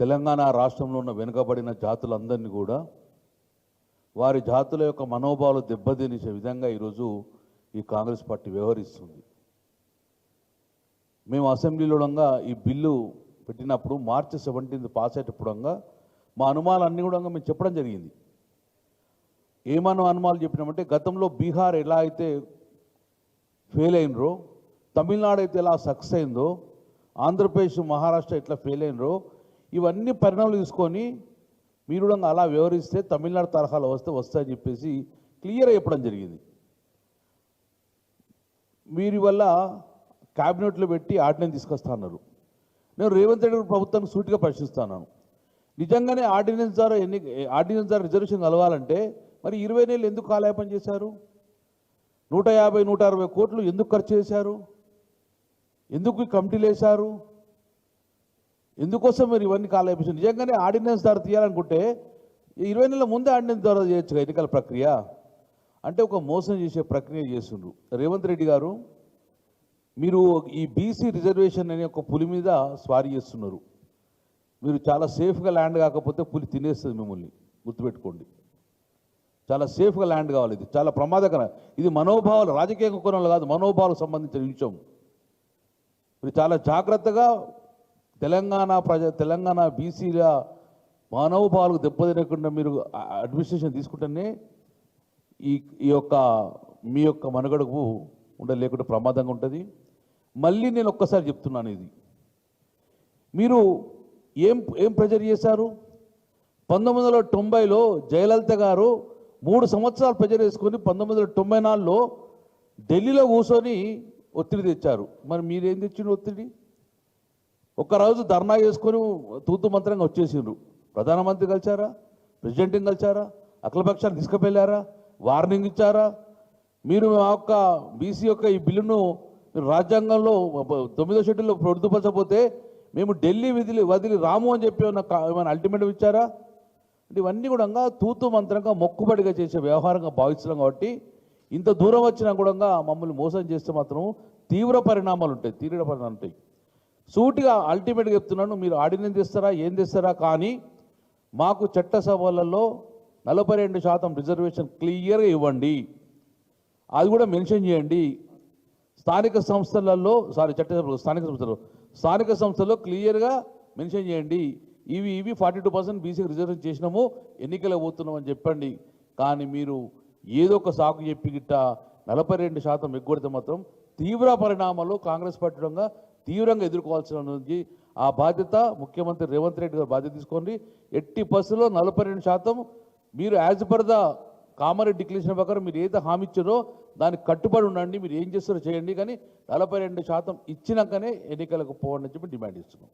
తెలంగాణ రాష్ట్రంలో ఉన్న వెనుకబడిన జాతులందరినీ కూడా వారి జాతుల యొక్క మనోభావాలు దెబ్బతినిసే విధంగా ఈరోజు ఈ కాంగ్రెస్ పార్టీ వ్యవహరిస్తుంది. మేము అసెంబ్లీలో ఈ బిల్లు పెట్టినప్పుడు మార్చి సెవెంటీన్త్ పాస్ అయ్యేటప్పుడంగా మా అనుమానాలన్నీ కూడా మేము చెప్పడం జరిగింది. ఏమన్నా అనుమానాలు చెప్పినామంటే గతంలో బీహార్ ఎలా అయితే ఫెయిల్ అయినరో తమిళనాడు అయితే ఎలా సక్సెస్ అయిందో ఆంధ్రప్రదేశ్ మహారాష్ట్ర ఎట్లా ఫెయిల్ అయినరో ఇవన్నీ పరిణామాలు తీసుకొని మీరు కూడా అలా వివరిస్తే తమిళనాడు తరహాలో వస్తే వస్తాయని చెప్పేసి క్లియర్ చెప్పడం జరిగింది. వీరి వల్ల క్యాబినెట్లో పెట్టి ఆర్డినెన్స్ తీసుకొస్తా అన్నారు. నేను రేవంత్ రెడ్డి ప్రభుత్వాన్ని సూటిగా ప్రశ్నిస్తున్నాను నిజంగానే ఆర్డినెన్స్ ద్వారా ఎన్ని ఆర్డినెన్స్ ద్వారా రిజర్వేషన్ కలవాలంటే మరి ఇరవై నెలలు ఎందుకు కాలయాపన చేశారు? నూట యాభై నూట అరవై కోట్లు ఎందుకు ఖర్చు చేశారు? ఎందుకు కమిటీలు వేశారు? ఎందుకోసం మీరు ఇవన్నీ కాలయాపేశారు నిజంగానే ఆర్డినెన్స్ ద్వారా తీయాలనుకుంటే ఇరవై నెలల ముందే ఆర్డినెన్స్ ద్వారా చేయొచ్చు ఎన్నికల ప్రక్రియ? అంటే ఒక మోసం చేసే ప్రక్రియ చేస్తుండ్రు. రేవంత్ రెడ్డి గారు మీరు ఈ బీసీ రిజర్వేషన్ అనే ఒక పులి మీద స్వారీ చేస్తున్నారు. మీరు చాలా సేఫ్గా ల్యాండ్ కాకపోతే పులి తినేస్తుంది మిమ్మల్ని. గుర్తుపెట్టుకోండి. చాలా సేఫ్గా ల్యాండ్ కావాలి ఇది. చాలా ప్రమాదకరం. ఇది మనోభావాలు రాజకీయ కోణంలో కాదు మనోభావాలకు సంబంధించిన విషయం మీరు చాలా జాగ్రత్తగా తెలంగాణ ప్రజ తెలంగాణ బీసీల మనోభావాలకు దెబ్బతినకుండా మీరు అడ్మినిస్ట్రేషన్ తీసుకుంటేనే ఈ ఈ యొక్క మీ యొక్క మనుగడకు ఉండలేకుండా ప్రమాదంగా ఉంటుంది. మళ్ళీ నేను ఒక్కసారి చెప్తున్నాను ఇది. మీరు ఏం ఏం ప్రెజర్ చేశారు? పంతొమ్మిది వందల తొంభైలో జయలలిత గారు మూడు సంవత్సరాలు ప్రెజర్ వేసుకొని పంతొమ్మిది వందల తొంభై నాలుగులో ఢిల్లీలో కూర్చొని ఒత్తిడి తెచ్చారు. మరి మీరేం తెచ్చిన ఒత్తిడి? ఒక్కరోజు ధర్నా చేసుకొని తూతు మంత్రంగా వచ్చేసిండ్రు. ప్రధానమంత్రి కలిచారా ప్రెసిడెంట్ని కలిచారా అఖిలపక్షాన్ని తీసుకుపెళ్ళారా వార్నింగ్ ఇచ్చారా? మీరు మా యొక్క బీసీ యొక్క ఈ బిల్లును రాజ్యాంగంలో తొమ్మిదో షెడ్యూల్లో పొందుపరచకపోతే మేము ఢిల్లీ విధులు వదిలి రాము అని చెప్పి కా- ఏమైనా అల్టిమేటం ఇచ్చారా? అంటే ఇవన్నీ కూడా తూతు మంత్రంగా మొక్కుబడిగా చేసే వ్యవహారంగా భావిస్తున్నాం కాబట్టి ఇంత దూరం వచ్చినా కూడా మమ్మల్ని మోసం చేస్తే మాత్రం తీవ్ర పరిణామాలు ఉంటాయి తీవ్ర పరిణామాలు ఉంటాయి. సూటిగా అల్టిమేట్గా చెప్తున్నాను మీరు ఆర్డినెన్స్ తెస్తారా ఏం తెస్తారా కానీ మాకు చట్టసభలలో నలభై రెండు శాతం రిజర్వేషన్ క్లియర్గా ఇవ్వండి. అది కూడా మెన్షన్ చేయండి. స్థానిక సంస్థలలో సారీ చట్టసభలో స్థానిక సంస్థలు స్థానిక సంస్థల్లో క్లియర్గా మెన్షన్ చేయండి. ఇవి ఇవి ఫార్టీ టూ పర్సెంట్ బీసీకి రిజర్వేషన్ చేసినాము ఎన్నికలు పోతున్నాం అని చెప్పండి. కానీ మీరు ఏదో ఒక సాకు చెప్పి గిట్ట నలభై రెండు శాతం ఎగ్గొడితే మాత్రం తీవ్ర పరిణామాలు కాంగ్రెస్ పార్టీ తీవ్రంగా ఎదుర్కోవాల్సిన ఉంది ఆ బాధ్యత ముఖ్యమంత్రి రేవంత్ రెడ్డి గారు బాధ్యత తీసుకోండి. ఎట్టి బస్సులో నలభై రెండు శాతం మీరు as per the Kamareddy declaration ప్రకారం మీరు ఏదైతే హామీ ఇచ్చారో దానికి కట్టుబడి ఉండండి. మీరు ఏం చేస్తారో చేయండి. కానీ నలభై రెండు శాతం ఇచ్చినాకనే ఎన్నికలకు పోవండి అని చెప్పి డిమాండ్ ఇస్తున్నాం